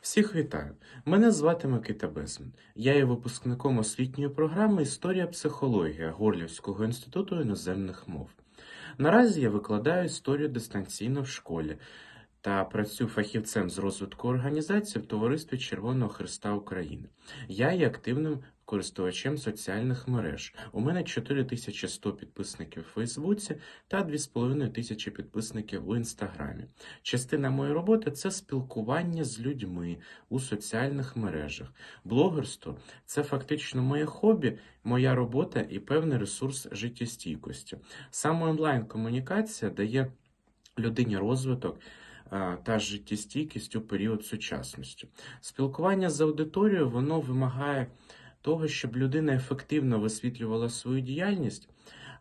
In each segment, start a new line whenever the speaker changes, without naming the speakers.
Всіх вітаю! Мене звати Микита Безмін. Я є випускником освітньої програми Історія психологія Горлівського інституту іноземних мов. Наразі я викладаю історію дистанційно в школі та працюю фахівцем з розвитку організації в Товаристві Червоного Христа України. Я є активним користувачем соціальних мереж. У мене 4100 підписників у Фейсбуці та 2500 підписників у Інстаграмі. Частина моєї роботи це спілкування з людьми у соціальних мережах. Блогерство це фактично моє хобі, моя робота і певний ресурс життєстійкості. Саме онлайн-комунікація дає людині розвиток та життєстійкість у період сучасності. Спілкування з аудиторією воно вимагає того, щоб людина ефективно висвітлювала свою діяльність,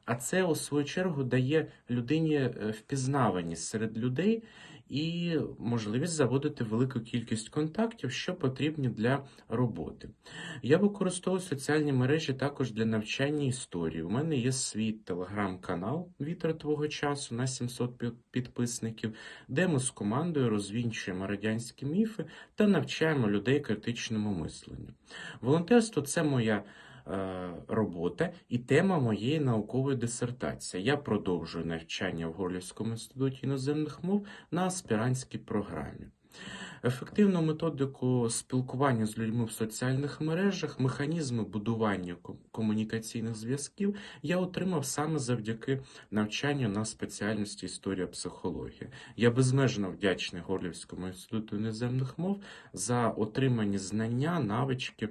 а це, у свою чергу, дає людині е, впізнаваність серед людей і можливість заводити велику кількість контактів, що потрібні для роботи. Я використовую соціальні мережі також для навчання історії. У мене є свій телеграм-канал Вітер твого часу на 700 підписників, де ми з командою розвінчуємо радянські міфи та навчаємо людей критичному мисленню. Волонтерство це моя робота і тема моєї наукової дисертації. Я продовжую навчання в Горлівському інституті іноземних мов на аспірантській програмі. Ефективну методику спілкування з людьми в соціальних мережах, механізми будування комунікаційних зв'язків я отримав саме завдяки навчанню на спеціальності історія психологія. Я безмежно вдячний Горлівському інституту іноземних мов за отримані знання, навички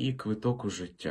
і квиток у життя.